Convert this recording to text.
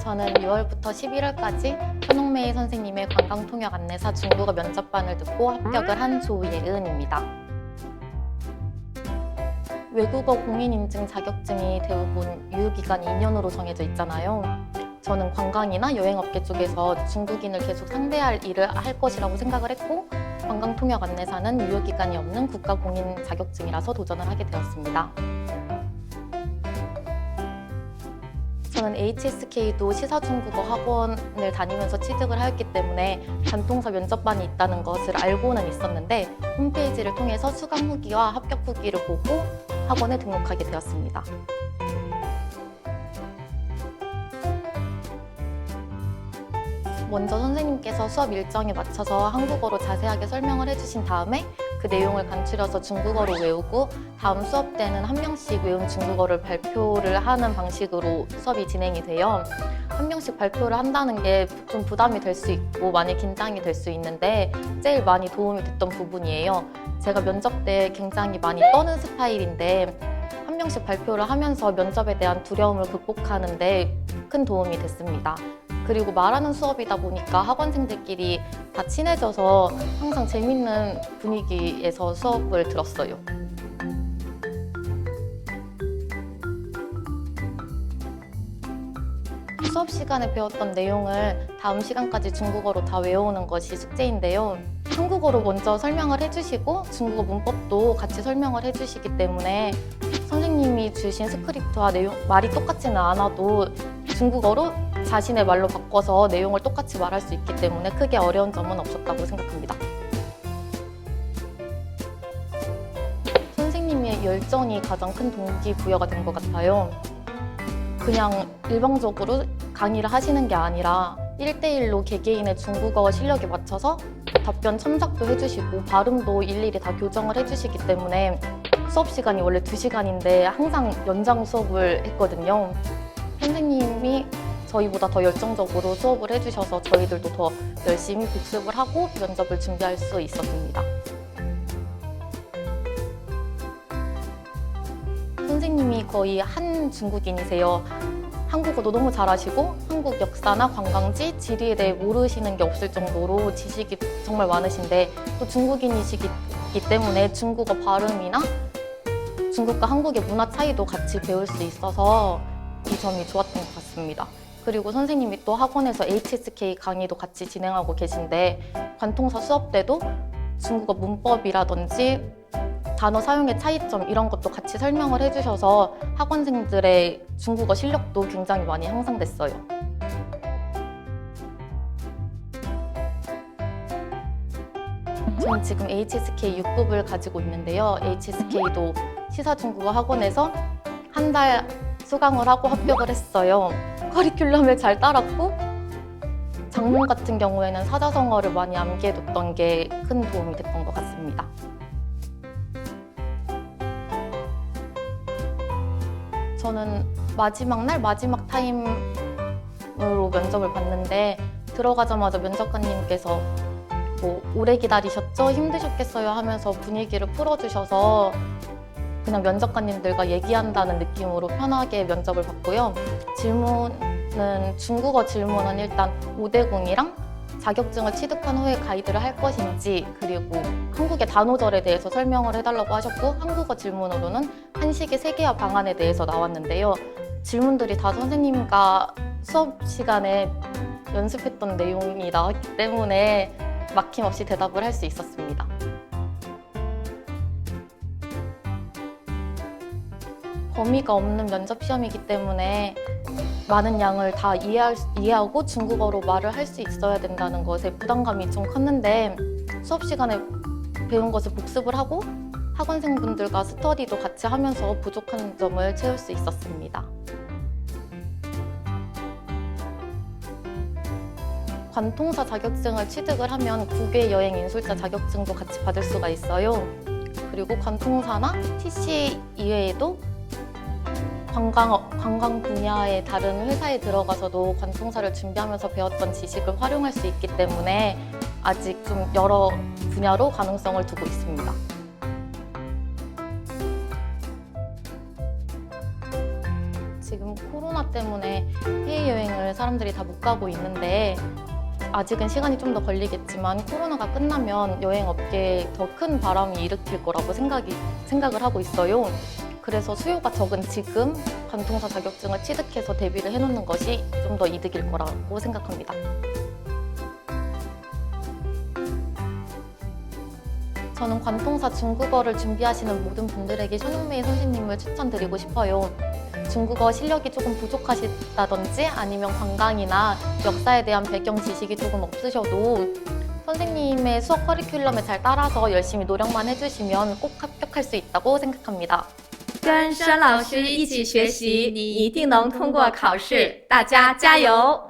저는 6월부터 11월까지 손홍메이 선생님의 관광통역 안내사 중국어 면접반을 듣고 합격을 한 조예은입니다. 외국어 공인인증 자격증이 대부분 유효기간이 2년으로 정해져 있잖아요. 저는 관광이나 여행업계 쪽에서 중국인을 계속 상대할 일을 할 것이라고 생각을 했고 관광통역 안내사는 유효기간이 없는 국가 공인 자격증이라서 도전을 하게 되었습니다. 저는 HSK도 시사중국어 학원을 다니면서 취득을 하였기 때문에 관통사 면접반이 있다는 것을 알고는 있었는데 홈페이지를 통해서 수강 후기와 합격 후기를 보고 학원에 등록하게 되었습니다. 먼저 선생님께서 수업 일정에 맞춰서 한국어로 자세하게 설명을 해주신 다음에 그 내용을 간추려서 중국어로 외우고 다음 수업 때는 한 명씩 외운 중국어를 발표를 하는 방식으로 수업이 진행이 돼요. 한 명씩 발표를 한다는 게 좀 부담이 될 수 있고 많이 긴장이 될 수 있는데 제일 많이 도움이 됐던 부분이에요. 제가 면접 때 굉장히 많이 떠는 스타일인데 한 명씩 발표를 하면서 면접에 대한 두려움을 극복하는데 큰 도움이 됐습니다. 그리고 말하는 수업이다 보니까 학원생들끼리 다 친해져서 항상 재밌는 분위기에서 수업을 들었어요. 수업 시간에 배웠던 내용을 다음 시간까지 중국어로 다 외워오는 것이 숙제인데요. 한국어로 먼저 설명을 해주시고 중국어 문법도 같이 설명을 해주시기 때문에 선생님이 주신 스크립트와 내용 말이 똑같지는 않아도 중국어로 자신의 말로 바꿔서 내용을 똑같이 말할 수 있기 때문에 크게 어려운 점은 없었다고 생각합니다. 선생님의 열정이 가장 큰 동기부여가 된 것 같아요. 그냥 일방적으로 강의를 하시는 게 아니라 1대1로 개개인의 중국어 실력에 맞춰서 답변 첨삭도 해주시고 발음도 일일이 다 교정을 해주시기 때문에 수업 시간이 원래 2시간인데 항상 연장 수업을 했거든요. 선생님이 저희보다 더 열정적으로 수업을 해주셔서 저희들도 더 열심히 복습을 하고 면접을 준비할 수 있었습니다. 선생님이 거의 한 중국인이세요. 한국어도 너무 잘하시고 한국 역사나 관광지, 지리에 대해 모르시는 게 없을 정도로 지식이 정말 많으신데 또 중국인이시기 때문에 중국어 발음이나 중국과 한국의 문화 차이도 같이 배울 수 있어서 이 점이 좋았던 것 같습니다. 그리고 선생님이 또 학원에서 HSK 강의도 같이 진행하고 계신데 관통사 수업 때도 중국어 문법이라든지 단어 사용의 차이점 이런 것도 같이 설명을 해주셔서 학원생들의 중국어 실력도 굉장히 많이 향상됐어요. 저는 지금 HSK 6급을 가지고 있는데요. HSK도 시사 중국어 학원에서 한달 수강을 하고 합격을 했어요. 커리큘럼을 잘 따랐고 장문 같은 경우에는 사자성어를 많이 암기해뒀던 게 큰 도움이 됐던 것 같습니다. 저는 마지막 날 마지막 타임으로 면접을 봤는데 들어가자마자 면접관님께서 뭐 오래 기다리셨죠? 힘드셨겠어요? 하면서 분위기를 풀어주셔서 그냥 면접관님들과 얘기한다는 느낌으로 편하게 면접을 받고요. 질문은 중국어 질문은 일단 5대 0이랑 자격증을 취득한 후에 가이드를 할 것인지 그리고 한국의 단오절에 대해서 설명을 해달라고 하셨고 한국어 질문으로는 한식의 세계화 방안에 대해서 나왔는데요. 질문들이 다 선생님과 수업 시간에 연습했던 내용이 나왔기 때문에 막힘없이 대답을 할 수 있었습니다. 범위가 없는 면접 시험이기 때문에 많은 양을 다 이해할, 이해하고 중국어로 말을 할 수 있어야 된다는 것에 부담감이 좀 컸는데 수업 시간에 배운 것을 복습을 하고 학원생분들과 스터디도 같이 하면서 부족한 점을 채울 수 있었습니다. 관통사 자격증을 취득을 하면 국외 여행 인솔자 자격증도 같이 받을 수가 있어요. 그리고 관통사나 TC 이외에도 관광, 관광 분야의 다른 회사에 들어가서도 관통사를 준비하면서 배웠던 지식을 활용할 수 있기 때문에 아직 좀 여러 분야로 가능성을 두고 있습니다. 지금 코로나 때문에 해외여행을 사람들이 다 못 가고 있는데 아직은 시간이 좀 더 걸리겠지만 코로나가 끝나면 여행 업계에 더 큰 바람이 일으킬 거라고 생각이, 생각을 하고 있어요. 그래서 수요가 적은 지금 관통사 자격증을 취득해서 대비를 해놓는 것이 좀 더 이득일 거라고 생각합니다. 저는 관통사 중국어를 준비하시는 모든 분들에게 현용메이 선생님을 추천드리고 싶어요. 중국어 실력이 조금 부족하시다든지 아니면 관광이나 역사에 대한 배경 지식이 조금 없으셔도 선생님의 수업 커리큘럼에 잘 따라서 열심히 노력만 해주시면 꼭 합격할 수 있다고 생각합니다. 跟申老师一起学习，你一定能通过考试。大家加油！